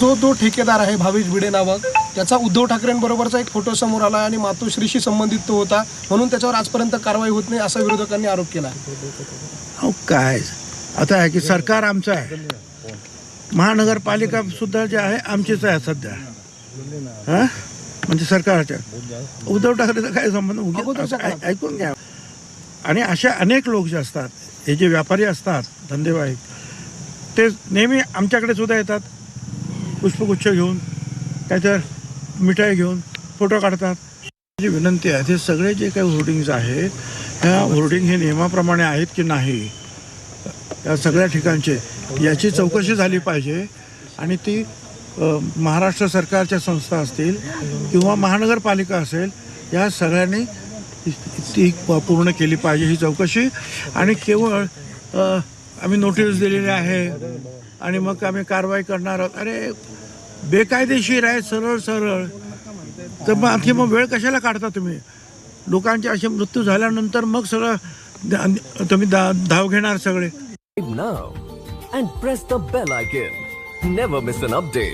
जो तो ठेकेदार आहे भावेश भिडे नावक त्याचा उद्धव ठाकरेंबरोबरचा एक फोटो समोर आला आणि मातोश्रीशी संबंधित तो होता. म्हणून त्याच्यावर आजपर्यंत कारवाई होत नाही असा विरोधकांनी आरोप केला अहो काय? आता आहे की सरकार आमचं आहे. महानगरपालिका सुद्धा जे आहे आमचीच आहे सध्या. हा? म्हणजे सरकारच्या. उद्धव ठाकरेचा काय संबंध? ऐ- ऐकून घ्या. आणि असे अनेक लोक जे असतात हे जे व्यापारी असतात धंदेवाईक ते नेहमी आमच्याकडे सुद्धा येतात. पुष्पगुच्छ घेऊन काहीतर मिठाई घेऊन फोटो काढतात. जी विनंती आहे ते सगळे जे काही होर्डिंग्ज आहेत ह्या होर्डिंग हे नियमाप्रमाणे आहेत की नाही? या सगळ्या ठिकाणचे याची चौकशी झाली पाहिजे. आणि ती महाराष्ट्र सरकारच्या संस्था असतील किंवा महानगरपालिका असेल या सगळ्यांनी ती प- पूर्ण केली पाहिजे ही चौकशी. आणि केवळ आम्ही नोटीस दिलेली आहे आणि मग आम्ही कारवाई करणार आहोत. अरे बेकायदेशीर आहे सरळ सरळ तर मग आणखी मग वेळ कशाला काढता तुम्ही लोकांचे असे मृत्यू झाल्यानंतर मग सगळं तुम्ही धाव घेणार सगळे now and press the bell icon. Never miss an update.